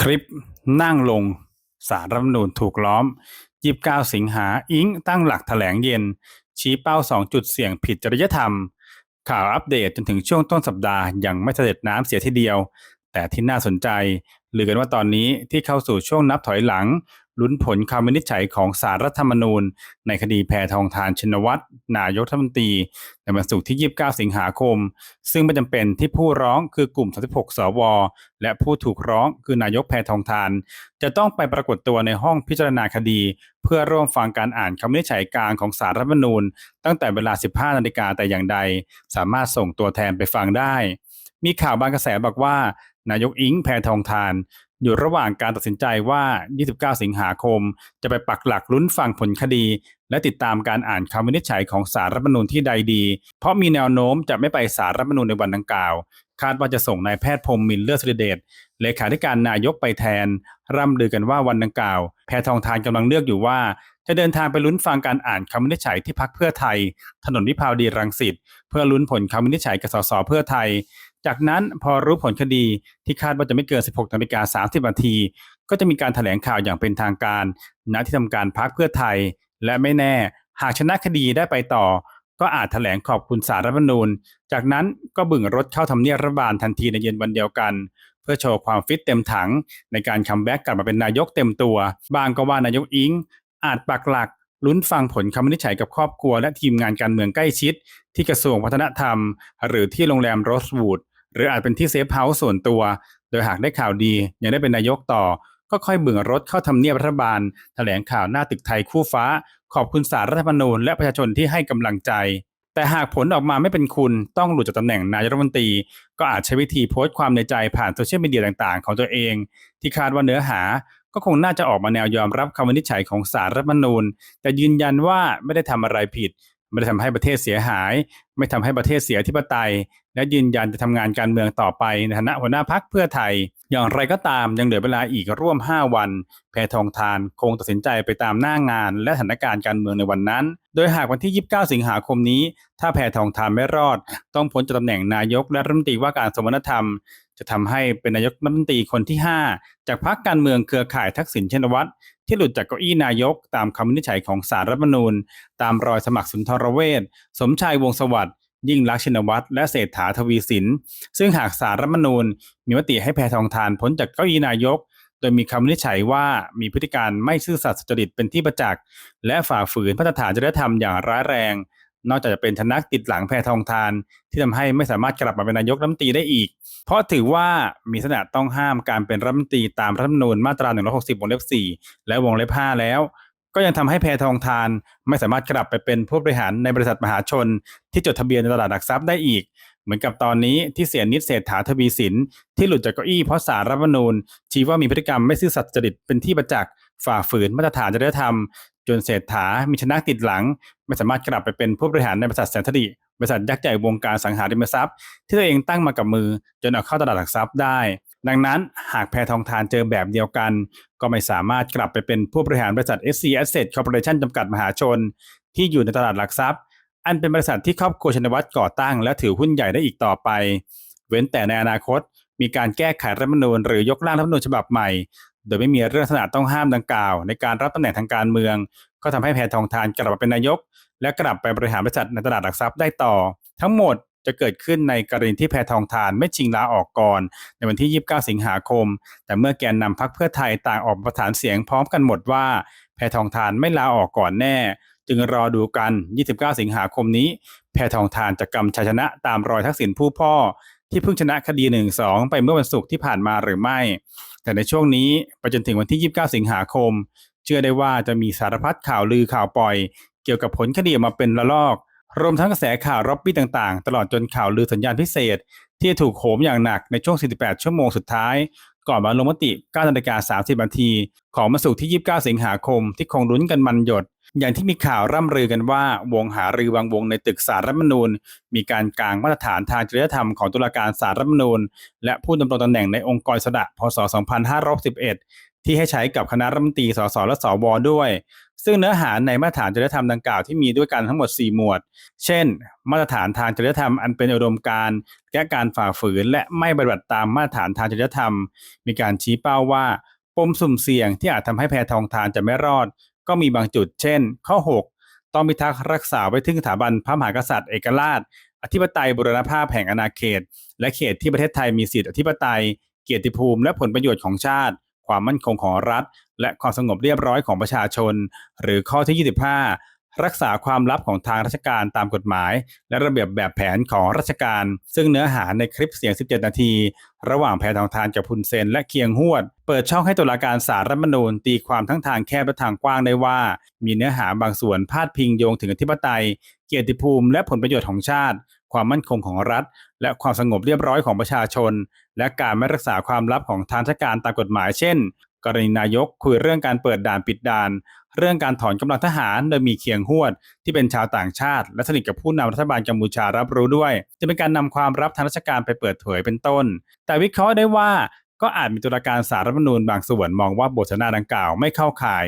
คลิปนั่งลงสารรัฐมนูญถูกล้อม 29 สิงหาอิงตั้งหลักแถลงเย็น ชี้เป้า 2 จุดเสี่ยงผิดจริยธรรม ข่าวอัปเดตจนถึงช่วงต้นสัปดาห์ยังไม่เสด็จน้ำเสียทีเดียว แต่ที่น่าสนใจหรือกันว่าตอนนี้ที่เข้าสู่ช่วงนับถอยหลัง ลุ้นผลคำวินิจฉัยของสารรัฐธรรมนูญ ในคดีแพทองทานชินวัตรนายกรัฐมนตรี ในวันศุกร์ที่ 29 สิงหาคม ซึ่งไม่จำเป็นที่ผู้ร้องคือกลุ่ม 36 สว และผู้ถูกร้องคือนายกแพทองทาน จะต้องไปปรากฏตัวในห้องพิจารณาคดี เพื่อร่วมฟังการอ่านคำวินิจฉัยกลางของสารรัฐธรรมนูญ ตั้งแต่เวลา 15 นาฬิกาแต่อย่างใด สามารถส่งตัวแทนไปฟังได้ มีข่าวบางกระแสบอกว่านายกอิงแพทองทานอยู่ระหว่างการตัดสินใจว่า 29 สิงหาคม จะไปปักหลักลุ้นฟังผลคดี และติดตามการอ่านคำวินิจฉัยของสารรัฐมนูญที่ใดดี เพราะมีแนวโน้มจะไม่ไปสารรัฐมนูญในวันดังกล่าว คาดว่าจะส่งนายแพทย์พรมมินเลือดสุริเดชเลขาธิการนายกไปแทน ร่ำลือกันว่าวันดังกล่าว แพทองทานกำลังเลือกอยู่ว่า จะเดินทางไปลุ้นฟังการอ่านคำวินิจฉัยที่พักเพื่อไทย ถนนวิภาวดีรังสิตเพื่อลุ้นผลคำวินิจฉัยกับสสเพื่อไทย จากนั้นพอรู้ผลคดีที่คาดว่าจะไม่เกิน 16นาฬิกา30นาทีก็จะมีการถแถลงข่าวอย่างเป็นทางการณที่ทำการพักเพื่อไทย และไม่แน่หากชนะคดีได้ไปต่อ ก็อาจแถลงขอบคุณสารรัฐธรรมนูญ จากนั้นก็บึ่งรถเข้าทำเนียบรัฐบาลทันทีในเย็นวันเดียวกัน เพื่อโชว์ความฟิตเต็มถัง ในการคัมแบ็กกลับมาเป็นนายกเต็มตัว บางก็ว่านายกอิง อาจปักหลักลุ้นฟังผลคำวินิจฉัยกับครอบครัว และทีมงานการเมืองใกล้ชิด ที่กระทรวงวัฒนธรรม หรือที่โรงแรมโรสวูด หรืออาจเป็นที่เซฟเฮาส์ส่วนตัว โดยหากได้ข่าวดี ยังได้เป็นนายกต่อ ก็ค่อยเบื่อรถเข้าทำเนียบรัฐบาล แถลงข่าวหน้าตึกไทยคู่ฟ้า ขอบคุณสารรัฐธรรมนูญและประชาชนที่ให้กำลังใจ แต่หากผลออกมาไม่เป็นคุณต้องหลุดจากตำแหน่งนายกรัฐมนตรี ก็อาจใช้วิธีโพสต์ความในใจผ่านโซเชียลมีเดียต่างๆ ของตัวเอง ที่คาดว่าเนื้อหาก็คงน่าจะออกมาแนวยอมรับคำวินิจฉัยของสารรัฐมนูญ แต่ยืนยันว่าไม่ได้ทำอะไรผิด ไม่ได้ทำให้ประเทศเสียหาย ไม่ทำให้ประเทศเสียธิปไตย และยืนยันจะทำงานการเมืองต่อไปในฐานะหัวหน้าพักเพื่อไทย อย่างไรก็ตามยังเหลือเวลาอีกร่วม 5 วัน แพทองทานคงตัดสินใจไปตามหน้างานและสถานการณ์การเมืองในวันนั้น โดยหากวันที่ 29 สิงหาคมนี้ ถ้าแพทองทานไม่รอด ต้องพ้นจากตำแหน่งนายกและรัฐมนตรีว่าการสมนธรรม จะทำให้เป็นนายกรัฐมนตรีคนที่ 5 จากพรรคการเมืองเครือข่ายทักษิณชินวัตรที่หลุดจากเก้าอี้นายกตามคำวินิจฉัยของสารรัฐมนูญ ตามรอยสมัครสุนทรเวชสมชายวงสวัสดิ์ ยิ่งลักชินวัตรและเศรษฐาทวีสิน ซึ่งหากสารรัฐมนูญ มีมติให้แพทองทานพ้นจากเก้าอี้นายก โดยมีคำวินิจฉัยว่ามีพฤติการไม่ซื่อสัตย์สุจริตเป็นที่ประจักษ์และฝ่าฝืนมาตรฐานจริยธรรมอย่างร้ายแรง นอกจากจะเป็นทนักติดหลังแพทองทาน ที่ทำให้ไม่สามารถกลับมาเป็นนายกรัฐมนตรีได้อีก เพราะถือว่ามีลักษณะต้องห้ามการเป็นรัฐมนตรีตามรัฐมนูญมาตรา 160 วงเล็บ 4 และวงเล็บ 5 แล้ว ก็ยังทำให้แพทองทาน ไม่สามารถกลับไปเป็นผู้บริหารในบริษัทมหาชน ที่จดทะเบียนในตลาดหลักทรัพย์ได้อีก เหมือนกับตอนนี้ที่เสียนิดเศรษฐาทวีสิน ที่หลุดจากเก้าอี้เพราะสารรัฐมนูญชี้ว่ามีพฤติกรรมไม่ซื่อสัตย์จริตเป็นที่ประจักษ์ฝ่าฝืนมาตรฐานจริยธรรม จนเศรษฐามีชนะติดหลัง ไม่สามารถกลับไปเป็นผู้บริหารในบริษัทแสนทดีบริษัทยักษ์ใหญ่วงการสังหาริมทรัพย์ ที่ตัวเองตั้งมากับมือจนเอาเข้าตลาดหลักทรัพย์ได้ ดังนั้นหากแพทองทานเจอแบบเดียวกัน ก็ไม่สามารถกลับไปเป็นผู้บริหารบริษัท SC Asset Corporation จำกัดมหาชน ที่อยู่ในตลาดหลักทรัพย์ อันเป็นบริษัทที่ครอบครัวชินวัตรก่อตั้งและถือหุ้นใหญ่ได้อีกต่อไป เว้นแต่ในอนาคต มีการแก้ไขรัฐมนูญหรือยกร่างรัฐมนูญฉบับใหม่ โดยไม่มีเรื่องลักษณะต้องห้ามดังกล่าว ในการรับตำแหน่งทางการเมือง ก็ทำให้แพทองทานกลับมาเป็นนายก และกลับไปบริหารบริษัทในตลาดหลักทรัพย์ได้ต่อ ทั้งหมด จะเกิดขึ้นในกรณีที่แพทองทานไม่ชิงลาออกก่อน ในวันที่ 29 สิงหาคม แต่เมื่อแกนนำพรรคเพื่อไทยต่างออกประฐานเสียงพร้อมกันหมดว่า แพทองทานไม่ลาออกก่อนแน่ จึงรอดูกัน 29 สิงหาคมนี้ แพทองทานจะกำชัยชนะตามรอยทักษิณผู้พ่อ ที่เพิ่งชนะคดี1-2ไปเมื่อวันศุกร์ที่ผ่านมาหรือไม่ แต่ในช่วงนี้ไปจนถึงวันที่ 29 สิงหาคม เชื่อได้ว่าจะมีสารพัดข่าวลือข่าวปล่อย เกี่ยวกับผลคดีมาเป็นระลอก รวมทั้งกระแสข่าวร็อบบี้ต่างๆ ตลอดจนข่าวลือสัญญาณพิเศษ ที่ถูกโหมอย่างหนักในช่วง 48 ชั่วโมงสุดท้าย ก่อนมาลงมติ 9นาฬิกา30นาที ของวันศุกร์ที่ 29 สิงหาคมที่คงลุ้นกันมันหยด อย่างที่มีข่าวร่ำลือกันว่า วงหารือบางวงในตึกสารรัฐมนูญ มีการกางมาตรฐานทางจริยธรรมของตุลาการสารรัฐมนูญ และผู้ดำรงตำแหน่งในองค์กรสระพศ 2561 ที่ให้ใช้กับคณะรัฐมนตรีสสและสวด้วย ซึ่งเนื้อหาในมาตรฐานจริยธรรมดังกล่าวที่มีด้วยกันทั้งหมด 4 หมวด เช่น มาตรฐานทางจริยธรรมอันเป็นอุดมการณ์แก้การฝ่าฝืน และไม่ปฏิบัติตามมาตรฐานทางจริยธรรม มีการชี้เป้าว่าปมสุ่มเสี่ยงที่อาจทำให้แพทองทานจะไม่รอด ก็มีบางจุด เช่น ข้อ 6 ต้องพิทักษ์รักษาไว้ถึงสถาบันพระมหากษัตริย์เอกราช อธิปไตยบุรณภาพแห่งอาณาเขต และเขตที่ประเทศไทยมีสิทธิอธิปไตย เกียรติภูมิและผลประโยชน์ของชาติ ความมั่นคงของรัฐ และความสงบเรียบร้อยของประชาชน หรือข้อที่ 25 รักษาความลับของทางราชการตามกฎหมาย และระเบียบแบบแผนของราชการ ซึ่งเนื้อหาในคลิปเสียง 17 นาที ระหว่างแพทองทานกับพุนเซนและเคียงหวด เปิดช่องให้ตุลาการสารรัฐมนูญตีความทั้งทางแคบและทางกว้างได้ว่า มีเนื้อหาบางส่วนพาดพิงโยงถึงอธิปไตย เกียรติภูมิและผลประโยชน์ของชาติ ความมั่นคงของรัฐ และความสงบเรียบร้อยของประชาชน และการไม่รักษาความลับของทางราชการตามกฎหมายเช่น กรณีนายกคุยเรื่องการเปิดด่านปิดด่าน เรื่องการถอนกำลังทหารโดยมีเคียงหวด ที่เป็นชาวต่างชาติ และสนิทกับผู้นำรัฐบาลกัมพูชารับรู้ด้วย จะเป็นการนำความลับทางราชการไปเปิดเผยเป็นต้น แต่วิเคราะห์ได้ว่าก็อาจมีตุลาการสารรัฐมนูญบางส่วนมองว่าบทสนทนาดังกล่าวไม่เข้าข่าย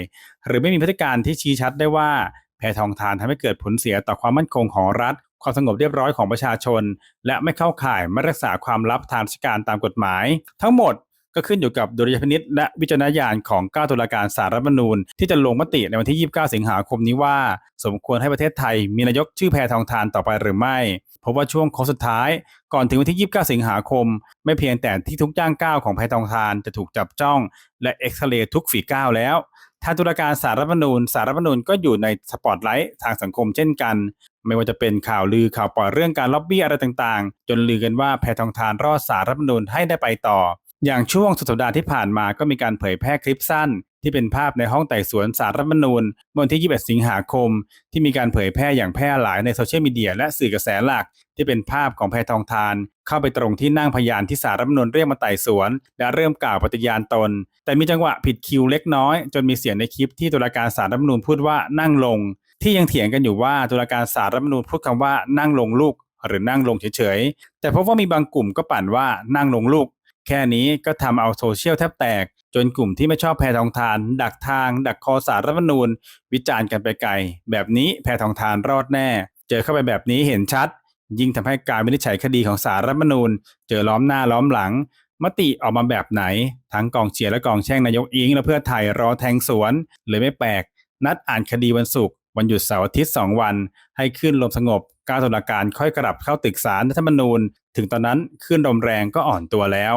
หรือไม่มีพฤติการที่ชี้ชัดได้ว่าแพทองทานทำให้เกิดผลเสียต่อความมั่นคงของรัฐ ความสงบเรียบร้อยของประชาชน และไม่เข้าข่ายไม่รักษาความลับทางราชการตามกฎหมาย ทั้งหมดก็ขึ้นอยู่กับดุลยพินิษและวิจารณญาณของก้าตุลาการสารรัฐมนูญ ที่จะลงมติในวันที่ 29 สิงหาคมนี้ว่า สมควรให้ประเทศไทยมีนายกชื่อแพทองทานต่อไปหรือไม่ เพราะว่าช่วงโค้งสุดท้าย ก่อนถึงวันที่ 29 สิงหาคม ไม่เพียงแต่ที่ทุกย่างก้าวของแพทองทานจะถูกจับจ้อง และเอ็กซเรย์ทุกฝีก้าวแล้ว ทางตุลาการสารรัฐธรรมนูญสารรัฐธรรมนูญก็อยู่ในสปอตไลท์ทางสังคมเช่นกัน ไม่ว่าจะเป็นข่าวลือข่าวปล่อยเรื่องการล็อบบี้อะไรต่างๆ จนลือกันว่าแพทองทานรอดสารรัฐธรรมนูญให้ได้ไปต่อ อย่างช่วงสุดสัปดาห์ที่ผ่านมาก็มีการเผยแพร่คลิปสั้น ที่เป็นภาพในห้องไต่สวนสารรัฐมนูญเมื่อวันที่ 21 สิงหาคม ที่มีการเผยแพร่อย่างแพร่หลายในโซเชียลมีเดียและสื่อกระแสหลัก ที่เป็นภาพของแพทองทาน เข้าไปตรงที่นั่งพยานที่สารรัฐมนูญเรียกมาไต่สวน และเริ่มกล่าวปฏิญาณตน แต่มีจังหวะผิดคิวเล็กน้อย จนมีเสียงในคลิปที่ตุลาการสารรัฐมนูญพูดว่านั่งลง ที่ยังเถียงกันอยู่ว่าตุลาการสารรัฐมนูญพูดคำว่านั่งลงลูกหรือนั่งลงเฉยๆ แต่พบว่ามีบางกลุ่มก็ปั่นว่านั่งลงลูก แค่นี้ก็ทำเอาโซเชียลแทบแตก จนกลุ่มที่ไม่ชอบแพทองทาน ดักทาง ดักคอสารรัฐมนูญ วิจารณ์กันไปไกล แบบนี้แพทองทานรอดแน่ เจอเข้าไปแบบนี้เห็นชัด ยิ่งทำให้การวินิจฉัยคดีของสารรัฐมนูญ เจอล้อมหน้าล้อมหลัง มติออกมาแบบไหน ทั้งกองเชียร์และกองแช่งนายกอิงและเพื่อไทยรอแทงสวนเลยไม่แปลก นัดอ่านคดีวันศุกร์วันหยุดเสาร์อาทิตย์ 2 วัน ให้ขึ้นลมสงบก้าวตุลาการค่อยกลับเข้าตึกศาลรัฐธรรมนูญ ถึงตอนนั้นขึ้นลมแรงก็อ่อนตัวแล้ว